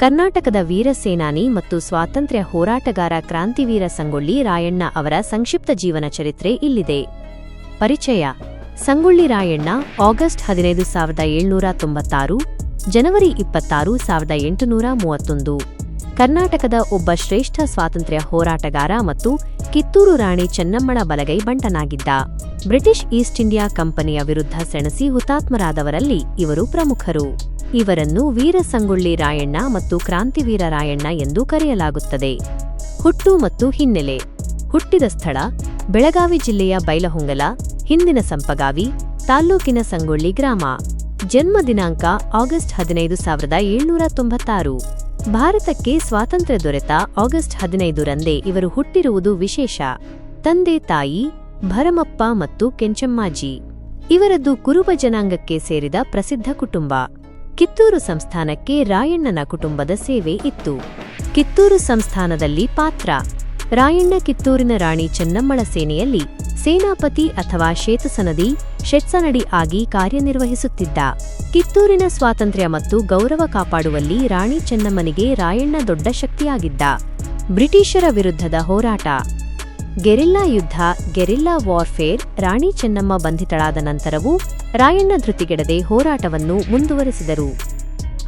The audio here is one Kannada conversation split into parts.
ಕರ್ನಾಟಕದ ವೀರ ಸೇನಾನಿ ಮತ್ತು ಸ್ವಾತಂತ್ರ್ಯ ಹೋರಾಟಗಾರ ಕ್ರಾಂತಿವೀರ ಸಂಗೊಳ್ಳಿ ರಾಯಣ್ಣ ಅವರ ಸಂಕ್ಷಿಪ್ತ ಜೀವನ ಚರಿತ್ರೆ ಇಲ್ಲಿದೆ. ಪರಿಚಯ. ಸಂಗೊಳ್ಳಿ ರಾಯಣ್ಣ ಆಗಸ್ಟ್ ಹದಿನೈದು ಸಾವಿರದ ಏಳ್ನೂರ ತೊಂಬತ್ತಾರು, ಜನವರಿ ಇಪ್ಪತ್ತಾರು ಸಾವಿರದ ಎಂಟುನೂರ ಮೂವತ್ತೊಂದು. ಕರ್ನಾಟಕದ ಒಬ್ಬ ಶ್ರೇಷ್ಠ ಸ್ವಾತಂತ್ರ್ಯ ಹೋರಾಟಗಾರ ಮತ್ತು ಕಿತ್ತೂರು ರಾಣಿ ಚೆನ್ನಮ್ಮಳ ಬಲಗೈ ಬಂಟನಾಗಿದ್ದ. ಬ್ರಿಟಿಷ್ ಈಸ್ಟ್ ಇಂಡಿಯಾ ಕಂಪನಿಯ ವಿರುದ್ಧ ಸೆಣಸಿ ಹುತಾತ್ಮರಾದವರಲ್ಲಿ ಇವರು ಪ್ರಮುಖರು. ಇವರನ್ನು ವೀರ ಸಂಗೊಳ್ಳಿ ರಾಯಣ್ಣ ಮತ್ತು ಕ್ರಾಂತಿವೀರ ರಾಯಣ್ಣ ಎಂದು ಕರೆಯಲಾಗುತ್ತದೆ. ಹುಟ್ಟು ಮತ್ತು ಹಿನ್ನೆಲೆ. ಹುಟ್ಟಿದ ಸ್ಥಳ ಬೆಳಗಾವಿ ಜಿಲ್ಲೆಯ ಬೈಲಹೊಂಗಲ, ಹಿಂದಿನ ಸಂಪಗಾವಿ, ತಾಲ್ಲೂಕಿನ ಸಂಗೊಳ್ಳಿ ಗ್ರಾಮ. ಜನ್ಮ ದಿನಾಂಕ ಆಗಸ್ಟ್ ಹದಿನೈದು ಸಾವಿರದ ಏಳ್ನೂರ ತೊಂಬತ್ತಾರು. ಭಾರತಕ್ಕೆ ಸ್ವಾತಂತ್ರ್ಯ ದೊರೆತ ಆಗಸ್ಟ್ ಹದಿನೈದರಂದೇ ಇವರು ಹುಟ್ಟಿರುವುದು ವಿಶೇಷ. ತಂದೆ, ತಾಯಿ, ಭರಮಪ್ಪ ಮತ್ತು ಕೆಂಚಮ್ಮಾಜಿ. ಇವರದ್ದು ಕುರುಬ ಜನಾಂಗಕ್ಕೆ ಸೇರಿದ ಪ್ರಸಿದ್ಧ ಕುಟುಂಬ. ಕಿತ್ತೂರು ಸಂಸ್ಥಾನಕ್ಕೆ ರಾಯಣ್ಣನ ಕುಟುಂಬದ ಸೇವೆ ಇತ್ತು. ಕಿತ್ತೂರು ಸಂಸ್ಥಾನದಲ್ಲಿ ಪಾತ್ರ. ರಾಯಣ್ಣ ಕಿತ್ತೂರಿನ ರಾಣಿ ಚೆನ್ನಮ್ಮಳ ಸೇನೆಯಲ್ಲಿ ಸೇನಾಪತಿ ಅಥವಾ ಶೇತಸನದಿ ಶೆಟ್ಸನಡಿ ಆಗಿ ಕಾರ್ಯನಿರ್ವಹಿಸುತ್ತಿದ್ದ. ಕಿತ್ತೂರಿನ ಸ್ವಾತಂತ್ರ್ಯ ಮತ್ತು ಗೌರವ ಕಾಪಾಡುವಲ್ಲಿ ರಾಣಿ ಚೆನ್ನಮ್ಮನಿಗೆ ರಾಯಣ್ಣ ದೊಡ್ಡ ಶಕ್ತಿಯಾಗಿದ್ದ. ಬ್ರಿಟಿಷರ ವಿರುದ್ಧದ ಹೋರಾಟ. ಗೆರಿಲ್ಲಾ ಯುದ್ಧ, ಗೆರಿಲ್ಲಾ ವಾರ್ಫೇರ್, ರಾಣಿ ಚೆನ್ನಮ್ಮ ಬಂಧಿತಳಾದ ನಂತರವೂ ರಾಯಣ್ಣ ಧೃತಿಗೆಡದೆ ಹೋರಾಟವನ್ನು ಮುಂದುವರೆಸಿದರು.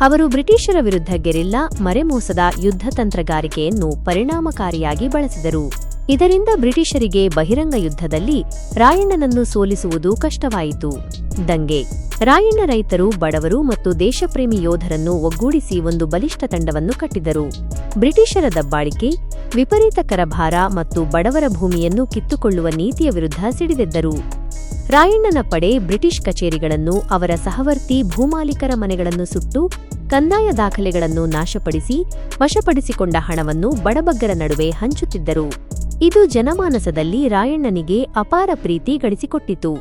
ಅವರು ಬ್ರಿಟಿಷರ ವಿರುದ್ಧ ಗೆರಿಲ್ಲಾ ಮರೆಮೋಸದ ಯುದ್ಧ ತಂತ್ರಗಾರಿಕೆಯನ್ನು ಪರಿಣಾಮಕಾರಿಯಾಗಿ ಬಳಸಿದರು. ಇದರಿಂದ ಬ್ರಿಟಿಷರಿಗೆ ಬಹಿರಂಗ ಯುದ್ಧದಲ್ಲಿ ರಾಯಣ್ಣನನ್ನು ಸೋಲಿಸುವುದು ಕಷ್ಟವಾಯಿತು. ದಂಗೆ. ರಾಯಣ್ಣ ರೈತರು, ಬಡವರು ಮತ್ತು ದೇಶಪ್ರೇಮಿ ಯೋಧರನ್ನು ಒಗ್ಗೂಡಿಸಿ ಒಂದು ಬಲಿಷ್ಠ ತಂಡವನ್ನು ಕಟ್ಟಿದರು. ಬ್ರಿಟಿಷರ ದಬ್ಬಾಳಿಕೆ ವಿಪರೀತ ಕರಭಾರ ಮತ್ತು ಬಡವರ ಭೂಮಿಯನ್ನು ಕಿತ್ತುಕೊಳ್ಳುವ ನೀತಿಯ ವಿರುದ್ಧ ಸಿಡಿದೆದ್ದರು. ರಾಯಣ್ಣನ ಪಡೆ ಬ್ರಿಟಿಷ್ ಕಚೇರಿಗಳನ್ನು, ಅವರ ಸಹವರ್ತಿ ಭೂಮಾಲೀಕರ ಮನೆಗಳನ್ನು ಸುಟ್ಟು, ಕಂದಾಯ ದಾಖಲೆಗಳನ್ನು ನಾಶಪಡಿಸಿ, ವಶಪಡಿಸಿಕೊಂಡ ಹಣವನ್ನು ಬಡಬಗ್ಗರ ನಡುವೆ ಹಂಚುತ್ತಿದ್ದರು. ಇದು ಜನಮಾನಸದಲ್ಲಿ ರಾಯಣ್ಣನಿಗೆ ಅಪಾರ ಪ್ರೀತಿ ಗಳಿಸಿಕೊಟ್ಟಿತು.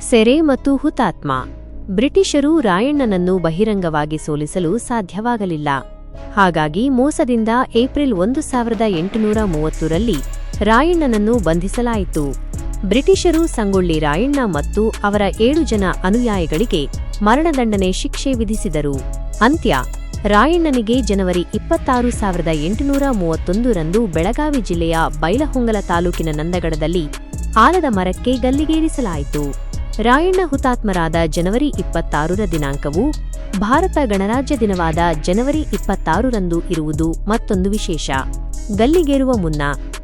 ಸೆರೆ ಮತ್ತು ಹುತಾತ್ಮ. ಬ್ರಿಟಿಷರು ರಾಯಣ್ಣನನ್ನು ಬಹಿರಂಗವಾಗಿ ಸೋಲಿಸಲು ಸಾಧ್ಯವಾಗಲಿಲ್ಲ. ಹಾಗಾಗಿ ಮೋಸದಿಂದ ಏಪ್ರಿಲ್ ಒಂದು ಸಾವಿರದ ಎಂಟುನೂರ ಮೂವತ್ತರಲ್ಲಿ ರಾಯಣ್ಣನನ್ನು ಬಂಧಿಸಲಾಯಿತು. ಬ್ರಿಟಿಷರು ಸಂಗೊಳ್ಳಿ ರಾಯಣ್ಣ ಮತ್ತು ಅವರ ಏಳು ಜನ ಅನುಯಾಯಿಗಳಿಗೆ ಮರಣದಂಡನೆ ಶಿಕ್ಷೆ ವಿಧಿಸಿದರು. ಅಂತ್ಯ. ರಾಯಣ್ಣನಿಗೆ ಜನವರಿ ಇಪ್ಪತ್ತಾರು ಸಾವಿರದ ಎಂಟುನೂರ ಮೂವತ್ತೊಂದರಂದು ಬೆಳಗಾವಿ ಜಿಲ್ಲೆಯ ಬೈಲಹೊಂಗಲ ತಾಲೂಕಿನ ನಂದಗಡದಲ್ಲಿ ಆಲದ ಮರಕ್ಕೆ ಗಲ್ಲಿಗೇರಿಸಲಾಯಿತು. ರಾಯಣ್ಣ ಹುತಾತ್ಮರಾದ ಜನವರಿ ಇಪ್ಪತ್ತಾರರ ದಿನಾಂಕವು ಭಾರತ ಗಣರಾಜ್ಯ ದಿನವಾದ ಜನವರಿ ಇಪ್ಪತ್ತಾರರಂದು ಇರುವುದು ಮತ್ತೊಂದು ವಿಶೇಷ. ಗಲ್ಲಿಗೇರುವ ಮುನ್ನ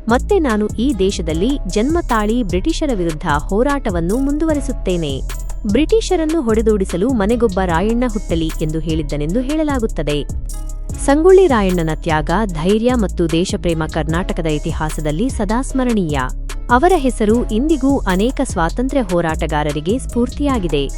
ಮತ್ತೆ ನಾನು ಈ ದೇಶದಲ್ಲಿ ಜನ್ಮ ತಾಳಿ ಬ್ರಿಟಿಷರ ವಿರುದ್ಧ ಹೋರಾಟವನ್ನು ಮುಂದುವರೆಸುತ್ತೇನೆ. ಬ್ರಿಟಿಷರನ್ನು ಹೊಡೆದೋಡಿಸಲು ಮನೆಗೊಬ್ಬ ರಾಯಣ್ಣ ಹುಟ್ಟಲಿ ಎಂದು ಹೇಳಿದ್ದನೆಂದು ಹೇಳಲಾಗುತ್ತದೆ. ಸಂಗೊಳ್ಳಿ ರಾಯಣ್ಣನ ತ್ಯಾಗ, ಧೈರ್ಯ ಮತ್ತು ದೇಶಪ್ರೇಮ ಕರ್ನಾಟಕದ ಇತಿಹಾಸದಲ್ಲಿ ಸದಾ ಸ್ಮರಣೀಯ. ಅವರ ಹೆಸರು ಇಂದಿಗೂ ಅನೇಕ ಸ್ವಾತಂತ್ರ್ಯ ಹೋರಾಟಗಾರರಿಗೆ ಸ್ಫೂರ್ತಿಯಾಗಿದೆ.